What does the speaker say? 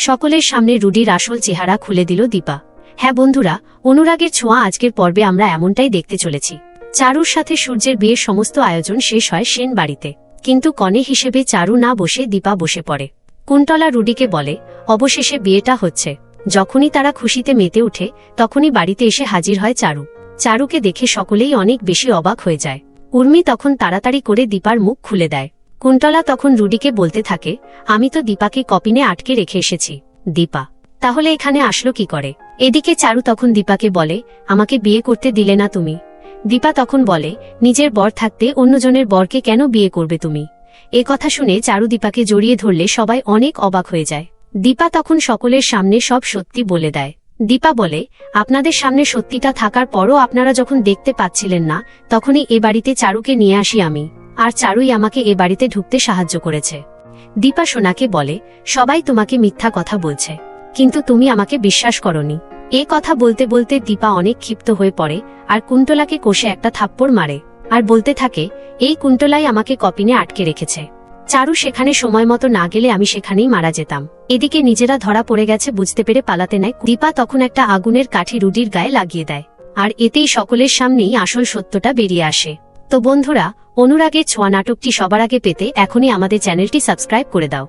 সকলের সামনে রুডির আসল চেহারা খুলে দিল দীপা। হ্যাঁ বন্ধুরা, অনুরাগের ছোঁয়া আজকের পর্বে আমরা এমনটাই দেখতে চলেছি। চারুর সাথে সূর্যের বিয়ের সমস্ত আয়োজন শেষ হয় সেন বাড়িতে। কিন্তু কনে হিসেবে চারু না বসে দীপা বসে পড়ে। কুন্তলা রুডিকে বলে, অবশেষে বিয়েটা হচ্ছে। যখনই তারা খুশিতে মেতে ওঠে, তখনই বাড়িতে এসে হাজির হয় চারু। চারুকে দেখে সকলেই অনেক বেশি অবাক হয়ে যায়। উর্মি তখন তাড়াতাড়ি করে দীপার মুখ খুলে দেয়। কুন্তলা তখন রুডিকে বলতে থাকে, আমি তো দীপাকে কপিনে আটকে রেখে এসেছি। দীপা, তাহলে এখানে আসলো কি করে? এদিকে চারু তখন দীপাকে বলে, আমাকে বিয়ে করতে দিলে না তুমি। দীপা তখন বলে, নিজের বর থাকতে অন্যজনের বরকে কেন বিয়ে করবে তুমি? এ কথা শুনে চারু দীপাকে জড়িয়ে ধরলে সবাই অনেক অবাক হয়ে যায়। দীপা তখন সকলের সামনে সব সত্যি বলে দেয়। দীপা বলে, আপনাদের সামনে সত্যিটা থাকার পরও আপনারা যখন দেখতে পাচ্ছিলেন না, তখনই এ বাড়িতে চারুকে নিয়ে আসি আমি। আর চারুই আমাকে এ বাড়িতে ঢুকতে সাহায্য করেছে। দীপা সোনাকে বলে, সবাই তোমাকে মিথ্যা কথা বলছে, কিন্তু তুমি আমাকে বিশ্বাস করনি। এ কথা বলতে বলতে দীপা অনেক ক্ষিপ্ত হয়ে পড়ে, আর কুন্তলাকে কষে একটা থাপ্পড় মারে, আর বলতে থাকে, এই কুন্তলাই আমাকে কপিনে আটকে রেখেছে। চারু সেখানে সময় মতো না গেলে আমি সেখানেই মারা যেতাম। এদিকে নিজেরা ধরা পড়ে গেছে বুঝতে পেরে পালাতে নেয়। দীপা তখন একটা আগুনের কাঠি রুডির গায়ে লাগিয়ে দেয়, আর এতেই সকলের সামনেই আসল সত্যটা বেরিয়ে আসে। তো বন্ধুরা অনুরাগের ছোঁয়া নাটকটি সবার আগে পেতে এখনই আমাদের চ্যানেলটি সাবস্ক্রাইব করে দাও।